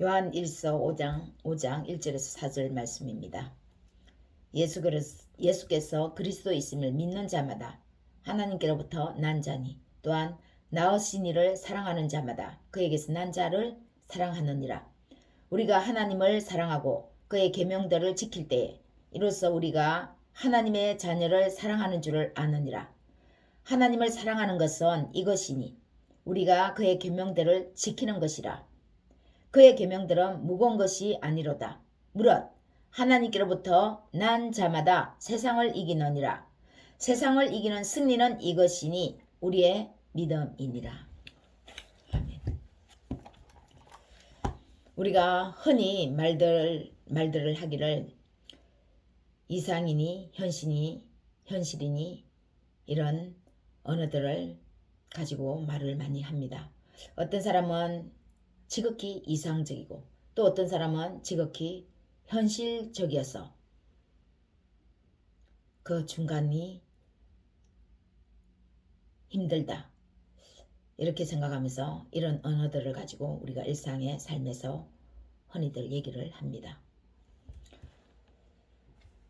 요한 1서 5장 5장 1절에서 4절 말씀입니다. 예수 예수께서 그리스도 있음을 믿는 자마다 하나님께로부터 난 자니 또한 나으신 이를 사랑하는 자마다 그에게서 난 자를 사랑하느니라. 우리가 하나님을 사랑하고 그의 계명들을 지킬 때에 이로써 우리가 하나님의 자녀를 사랑하는 줄을 아느니라. 하나님을 사랑하는 것은 이것이니 우리가 그의 계명들을 지키는 것이라. 그의 계명들은 무거운 것이 아니로다. 무릇 하나님께로부터 난 자마다 세상을 이기느니라. 세상을 이기는 승리는 이것이니 우리의 믿음이니라. 우리가 흔히 말들 말들을 하기를 이상이니 현신이 현실이니 이런 언어들을 가지고 말을 많이 합니다. 어떤 사람은 지극히 이상적이고 또 어떤 사람은 지극히 현실적이어서 그 중간이 힘들다. 이렇게 생각하면서 이런 언어들을 가지고 우리가 일상의 삶에서 흔히들 얘기를 합니다.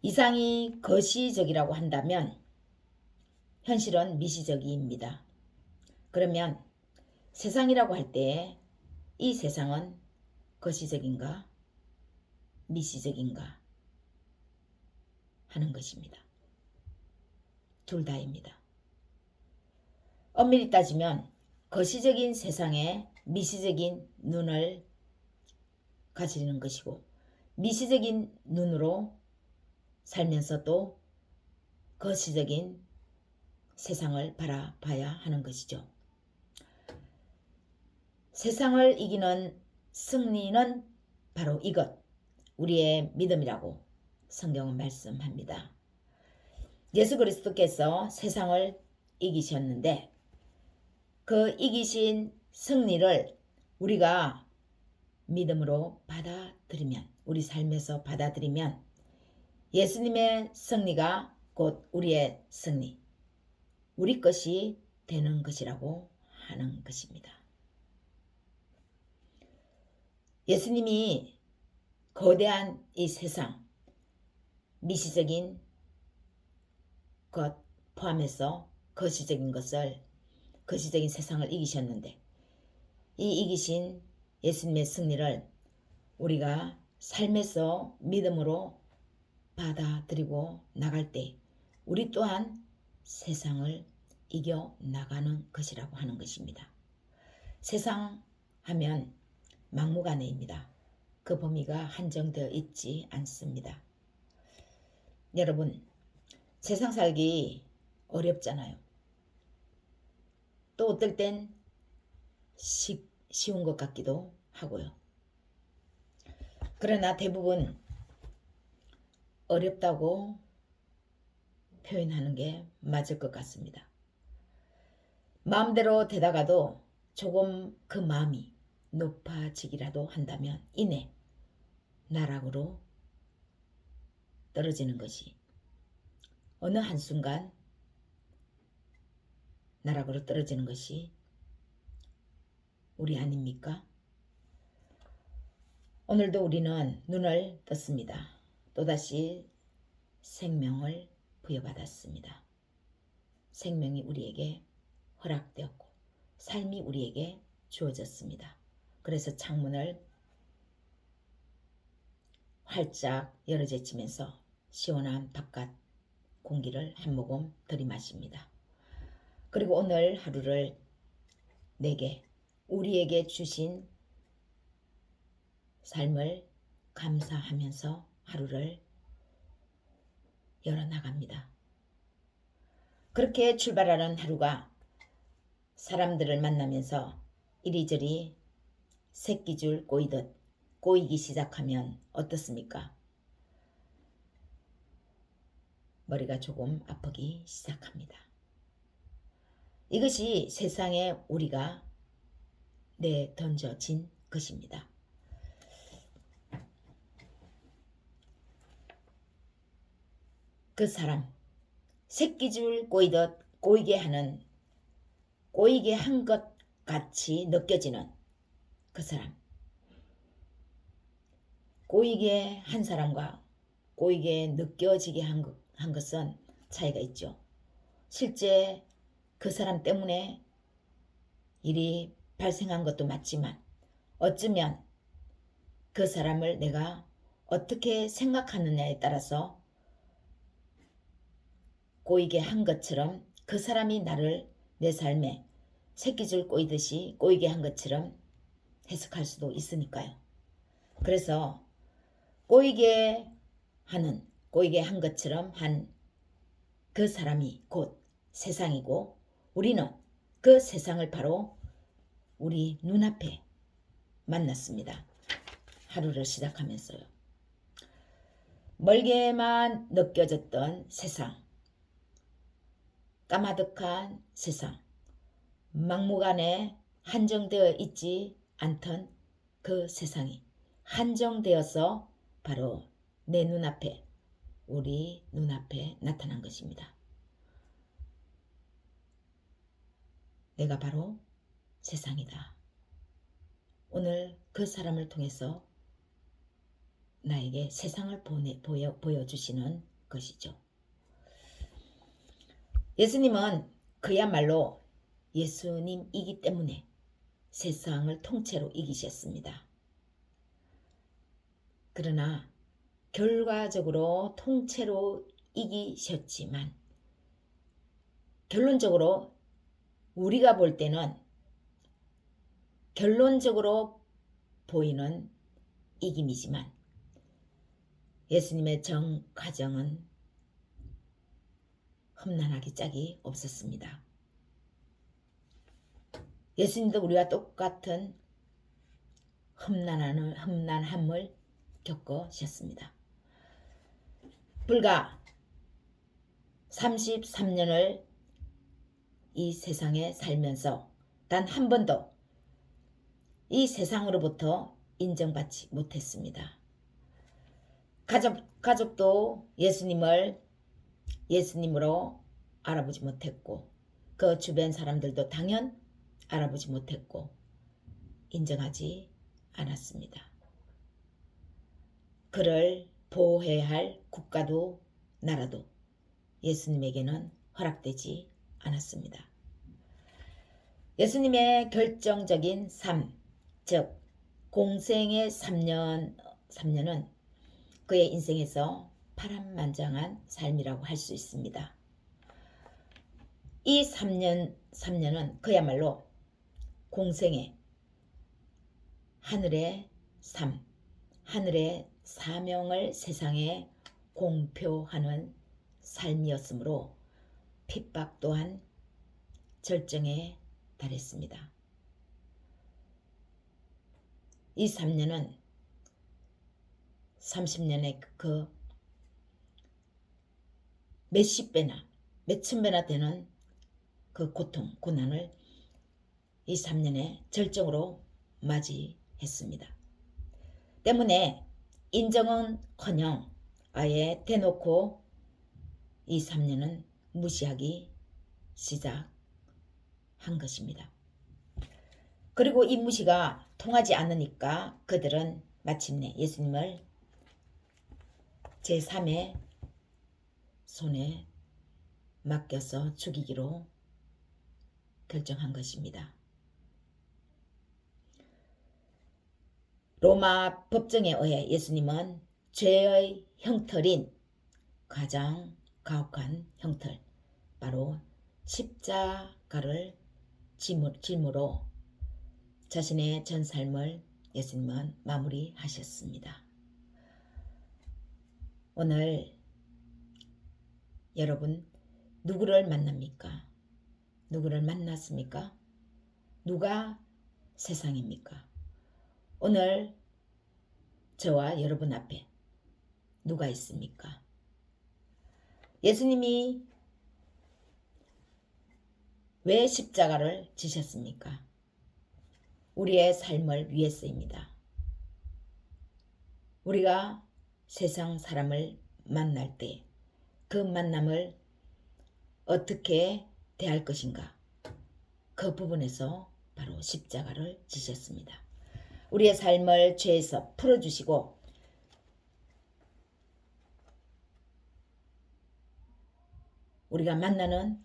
이상이 거시적이라고 한다면 현실은 미시적입니다. 그러면 세상이라고 할 때 이 세상은 거시적인가 미시적인가 하는 것입니다. 둘 다입니다. 엄밀히 따지면 거시적인 세상에 미시적인 눈을 가지는 것이고 미시적인 눈으로 살면서 또 거시적인 세상을 바라봐야 하는 것이죠. 세상을 이기는 승리는 바로 이것, 우리의 믿음이라고 성경은 말씀합니다. 예수 그리스도께서 세상을 이기셨는데 그 이기신 승리를 우리가 믿음으로 받아들이면 우리 삶에서 받아들이면 예수님의 승리가 곧 우리의 승리, 우리 것이 되는 것이라고 하는 것입니다. 예수님이 거대한 이 세상, 미시적인 것 포함해서 거시적인 것을, 거시적인 세상을 이기셨는데, 이 이기신 예수님의 승리를 우리가 삶에서 믿음으로 받아들이고 나갈 때, 우리 또한 세상을 이겨 나가는 것이라고 하는 것입니다. 세상 하면 막무가내입니다. 그 범위가 한정되어 있지 않습니다. 여러분, 세상 살기 어렵잖아요. 또 어떨 땐 쉬, 쉬운 것 같기도 하고요. 그러나 대부분 어렵다고 표현하는 게 맞을 것 같습니다. 마음대로 되다가도 조금 그 마음이 높아지기라도 한다면 이내 나락으로 떨어지는 것이 어느 한순간 나락으로 떨어지는 것이 우리 아닙니까? 오늘도 우리는 눈을 떴습니다. 또다시 생명을 부여받았습니다. 생명이 우리에게 허락되었고 삶이 우리에게 주어졌습니다. 그래서 창문을 활짝 열어제치면서 시원한 바깥 공기를 한 모금 들이마십니다. 그리고 오늘 하루를 내게 우리에게 주신 삶을 감사하면서 하루를 열어나갑니다. 그렇게 출발하는 하루가 사람들을 만나면서 이리저리 새끼줄 꼬이듯 꼬이기 시작하면 어떻습니까? 머리가 조금 아프기 시작합니다. 이것이 세상에 우리가 내 던져진 것입니다. 그 사람, 새끼줄 꼬이듯 꼬이게 하는, 꼬이게 한 것 같이 느껴지는 그 사람. 꼬이게 한 사람과 꼬이게 느껴지게 한, 것, 한 것은 차이가 있죠. 실제 그 사람 때문에 일이 발생한 것도 맞지만 어쩌면 그 사람을 내가 어떻게 생각하느냐에 따라서 꼬이게 한 것처럼 그 사람이 나를 내 삶에 새끼줄 꼬이듯이 꼬이게 한 것처럼 해석할 수도 있으니까요. 그래서 꼬이게 하는 꼬이게 한 것처럼 한 그 사람이 곧 세상이고 우리는 그 세상을 바로 우리 눈앞에 만났습니다. 하루를 시작하면서요. 멀게만 느껴졌던 세상, 까마득한 세상, 막무가내 한정되어 있지 않던 그 세상이 한정되어서 바로 내 눈앞에, 우리 눈앞에 나타난 것입니다. 내가 바로 세상이다. 오늘 그 사람을 통해서 나에게 세상을 보내, 보여, 보여주시는 것이죠. 예수님은 그야말로 예수님이기 때문에 세상을 통째로 이기셨습니다. 그러나 결과적으로 통째로 이기셨지만 결론적으로 우리가 볼 때는 결론적으로 보이는 이김이지만 예수님의 정 과정은 험난하기 짝이 없었습니다. 예수님도 우리와 똑같은 험난한, 험난함을 겪으셨습니다. 불과 33년을 이 세상에 살면서 단 한 번도 이 세상으로부터 인정받지 못했습니다. 가족, 가족도 예수님을 예수님으로 알아보지 못했고 그 주변 사람들도 당연 알아보지 못했고 인정하지 않았습니다. 그를 보호해야 할 국가도 나라도 예수님에게는 허락되지 않았습니다. 예수님의 결정적인 삶, 즉 공생의 3년 3년은 그의 인생에서 파란만장한 삶이라고 할 수 있습니다. 이 3년 3년은 그야말로 공생의 하늘의 삶, 하늘의 사명을 세상에 공표하는 삶이었으므로 핍박 또한 절정에 달했습니다. 이 3년은 30년의 그 몇십 배나 몇천 배나 되는 그 고통, 고난을 이 3년의 절정으로 맞이했습니다. 때문에 인정은 커녕 아예 대놓고 이 3년은 무시하기 시작한 것입니다. 그리고 이 무시가 통하지 않으니까 그들은 마침내 예수님을 제3의 손에 맡겨서 죽이기로 결정한 것입니다. 로마 법정에 의해 예수님은 죄의 형틀인 가장 가혹한 형틀, 바로 십자가를 짐으로 자신의 전 삶을 예수님은 마무리하셨습니다. 오늘 여러분 누구를 만납니까? 누구를 만났습니까? 누가 세상입니까? 오늘 저와 여러분 앞에 누가 있습니까? 예수님이 왜 십자가를 지셨습니까? 우리의 삶을 위해서입니다. 우리가 세상 사람을 만날 때 그 만남을 어떻게 대할 것인가? 그 부분에서 바로 십자가를 지셨습니다. 우리의 삶을 죄에서 풀어주시고 우리가 만나는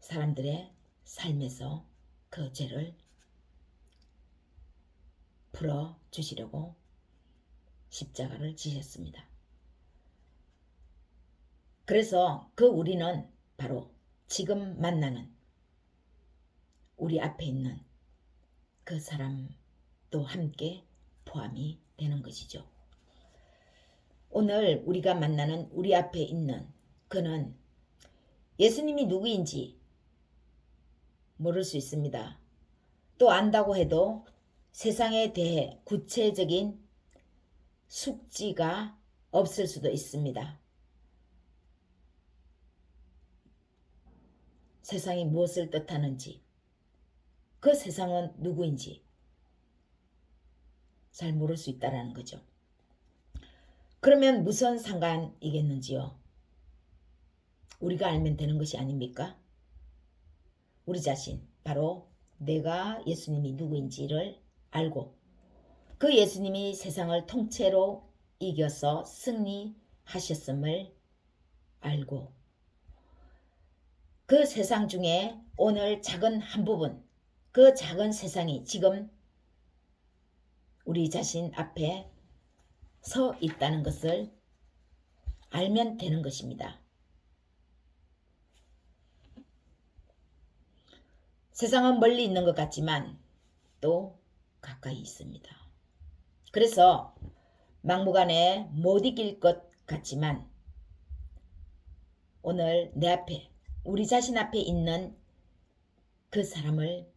사람들의 삶에서 그 죄를 풀어 주시려고 십자가를 지셨습니다. 그래서 그 우리는 바로 지금 만나는 우리 앞에 있는 그 사람도 함께 포함이 되는 것이죠. 오늘 우리가 만나는 우리 앞에 있는 그는 예수님이 누구인지 모를 수 있습니다. 또 안다고 해도 세상에 대해 구체적인 숙지가 없을 수도 있습니다. 세상이 무엇을 뜻하는지, 그 세상은 누구인지 잘 모를 수 있다라는 거죠. 그러면 무슨 상관이겠는지요? 우리가 알면 되는 것이 아닙니까? 우리 자신, 바로 내가 예수님이 누구인지를 알고 그 예수님이 세상을 통째로 이겨서 승리하셨음을 알고 그 세상 중에 오늘 작은 한 부분, 그 작은 세상이 지금 우리 자신 앞에 서 있다는 것을 알면 되는 것입니다. 세상은 멀리 있는 것 같지만 또 가까이 있습니다. 그래서 막무가내 못 이길 것 같지만 오늘 내 앞에 우리 자신 앞에 있는 그 사람을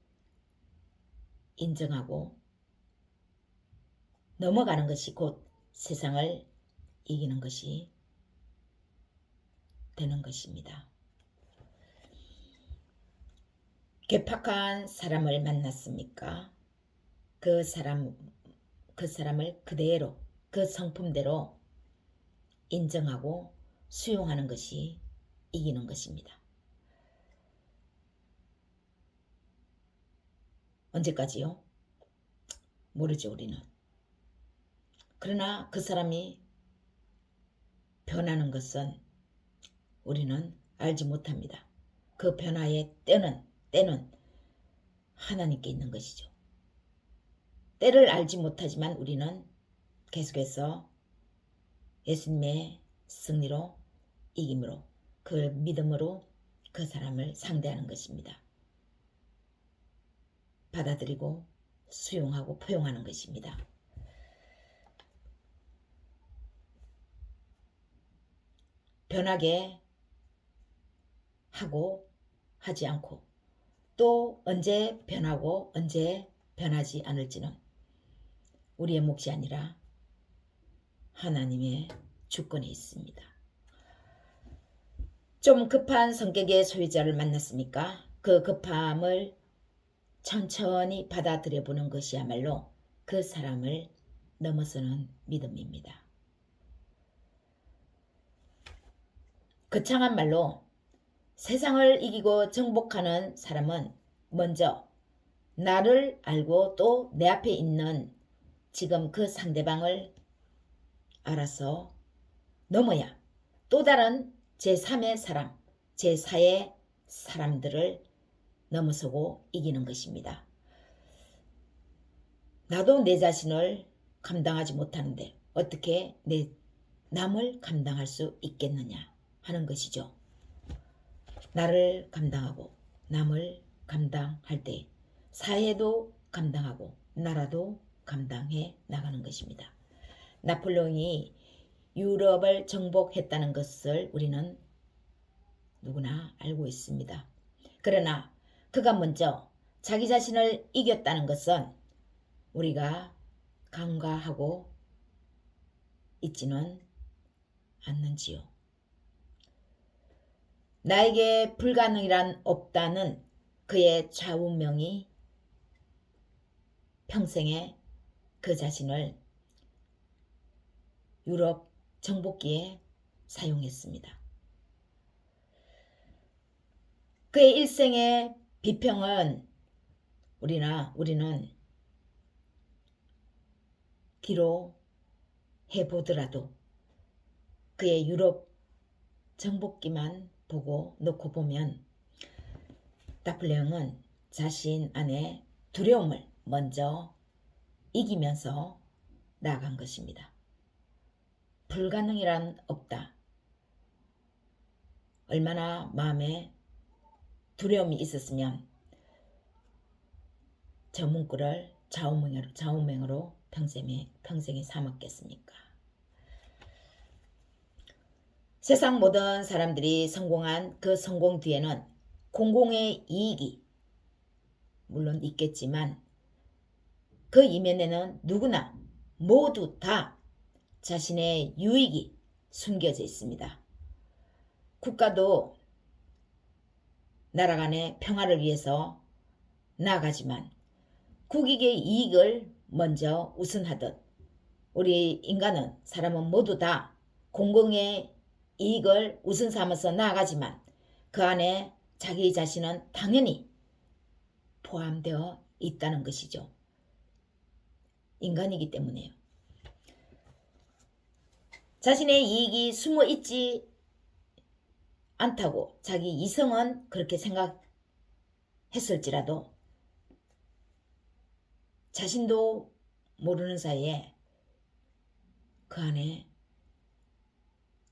인정하고 넘어가는 것이 곧 세상을 이기는 것이 되는 것입니다. 괴팍한 사람을 만났습니까? 그 사람 그 사람을 그대로 그 성품대로 인정하고 수용하는 것이 이기는 것입니다. 언제까지요? 모르죠, 우리는. 그러나 그 사람이 변하는 것은 우리는 알지 못합니다. 그 변화의 때는, 때는 하나님께 있는 것이죠. 때를 알지 못하지만 우리는 계속해서 예수님의 승리로 이김으로 그 믿음으로 그 사람을 상대하는 것입니다. 받아들이고 수용하고 포용하는 것입니다. 변하게 하고 하지 않고 또 언제 변하고 언제 변하지 않을지는 우리의 몫이 아니라 하나님의 주권에 있습니다. 좀 급한 성격의 소유자를 만났습니까? 그 급함을 천천히 받아들여 보는 것이야말로 그 사람을 넘어서는 믿음입니다. 거창한 말로 세상을 이기고 정복하는 사람은 먼저 나를 알고 또 내 앞에 있는 지금 그 상대방을 알아서 넘어야 또 다른 제3의 사람, 제4의 사람들을 넘어서고 이기는 것입니다. 나도 내 자신을 감당하지 못하는데 어떻게 내 남을 감당할 수 있겠느냐 하는 것이죠. 나를 감당하고 남을 감당할 때 사회도 감당하고 나라도 감당해 나가는 것입니다. 나폴레옹이 유럽을 정복했다는 것을 우리는 누구나 알고 있습니다. 그러나 그가 먼저 자기 자신을 이겼다는 것은 우리가 간과하고 있지는 않는지요. 나에게 불가능이란 없다는 그의 좌우명이 평생에 그 자신을 유럽 정복기에 사용했습니다. 그의 일생의 비평은 우리나 우리는 뒤로 해보더라도 그의 유럽 정복기만 보고 놓고 보면 나폴레옹은 자신 안에 두려움을 먼저 이기면서 나아간 것입니다. 불가능이란 없다. 얼마나 마음에 두려움이 있었으면 저 문구를 좌우명으로, 좌우명으로 평생에, 평생에 삼았겠습니까? 세상 모든 사람들이 성공한 그 성공 뒤에는 공공의 이익이 물론 있겠지만 그 이면에는 누구나 모두 다 자신의 유익이 숨겨져 있습니다. 국가도 나라 간의 평화를 위해서 나아가지만 국익의 이익을 먼저 우선하듯 우리 인간은 사람은 모두 다 공공의 이익을 우선 삼아서 나아가지만 그 안에 자기 자신은 당연히 포함되어 있다는 것이죠. 인간이기 때문에요. 자신의 이익이 숨어 있지 않다고 자기 이성은 그렇게 생각했을지라도 자신도 모르는 사이에 그 안에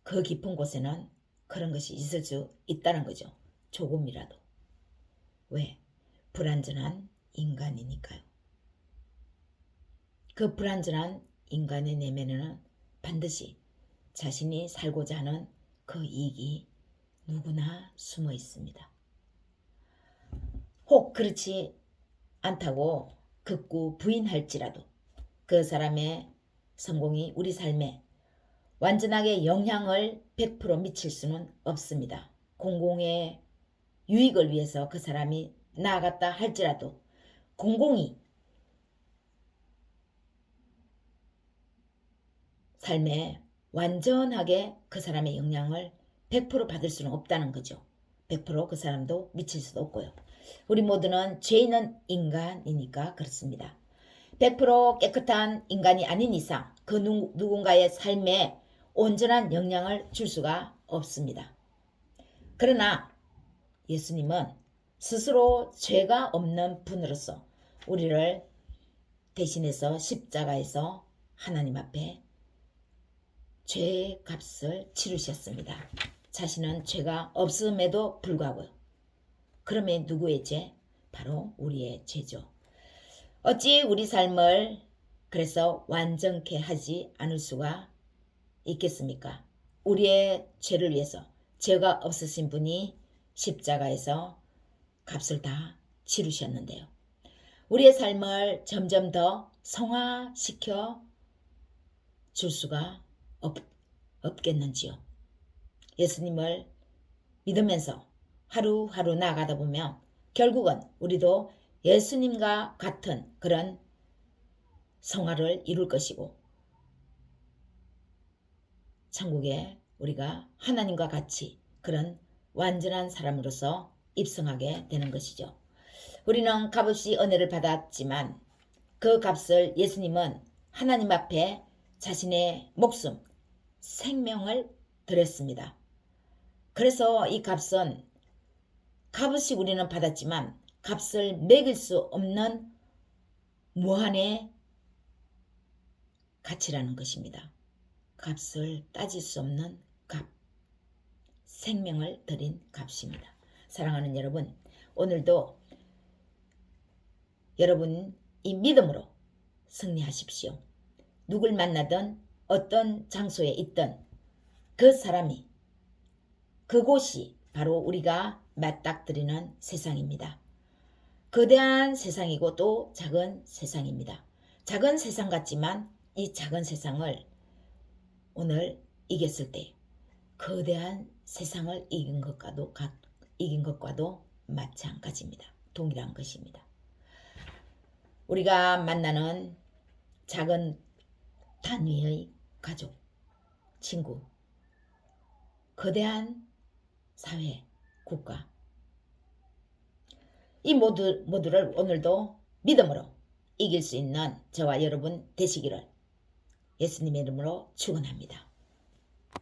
그 깊은 곳에는 그런 것이 있을 수 있다는 거죠. 조금이라도. 왜? 불완전한 인간이니까요. 그 불완전한 인간의 내면에는 반드시 자신이 살고자 하는 그 이익이 누구나 숨어 있습니다. 혹 그렇지 않다고 극구 부인할지라도 그 사람의 성공이 우리 삶에 완전하게 영향을 100% 미칠 수는 없습니다. 공공의 유익을 위해서 그 사람이 나아갔다 할지라도 공공이 삶에 완전하게 그 사람의 영향을 100% 받을 수는 없다는 거죠. 100%그 사람도 미칠 수도 없고요. 우리 모두는 죄 있는 인간이니까 그렇습니다. 100% 깨끗한 인간이 아닌 이상 그 누군가의 삶에 온전한 영향을 줄 수가 없습니다. 그러나 예수님은 스스로 죄가 없는 분으로서 우리를 대신해서 십자가에서 하나님 앞에 죄의 값을 치르셨습니다. 자신은 죄가 없음에도 불구하고요. 그러면 누구의 죄? 바로 우리의 죄죠. 어찌 우리 삶을 그래서 완전케 하지 않을 수가 있겠습니까? 우리의 죄를 위해서 죄가 없으신 분이 십자가에서 값을 다 치르셨는데요. 우리의 삶을 점점 더 성화시켜 줄 수가 없, 없겠는지요. 예수님을 믿으면서 하루하루 나아가다 보면 결국은 우리도 예수님과 같은 그런 성화를 이룰 것이고 천국에 우리가 하나님과 같이 그런 완전한 사람으로서 입성하게 되는 것이죠. 우리는 값없이 은혜를 받았지만 그 값을 예수님은 하나님 앞에 자신의 목숨, 생명을 드렸습니다. 그래서 이 값은 값없이 우리는 받았지만 값을 매길 수 없는 무한의 가치라는 것입니다. 값을 따질 수 없는 값. 생명을 드린 값입니다. 사랑하는 여러분, 오늘도 여러분 이 믿음으로 승리하십시오. 누굴 만나든 어떤 장소에 있든 그 사람이 그곳이 바로 우리가 맞닥뜨리는 세상입니다. 거대한 세상이고 또 작은 세상입니다. 작은 세상 같지만 이 작은 세상을 오늘 이겼을 때 거대한 세상을 이긴 것과도 이긴 것과도 마찬가지입니다. 동일한 것입니다. 우리가 만나는 작은 단위의 가족, 친구, 거대한 사회, 국가 이 모두 모두를 오늘도 믿음으로 이길 수 있는 저와 여러분 되시기를 예수님의 이름으로 축원합니다.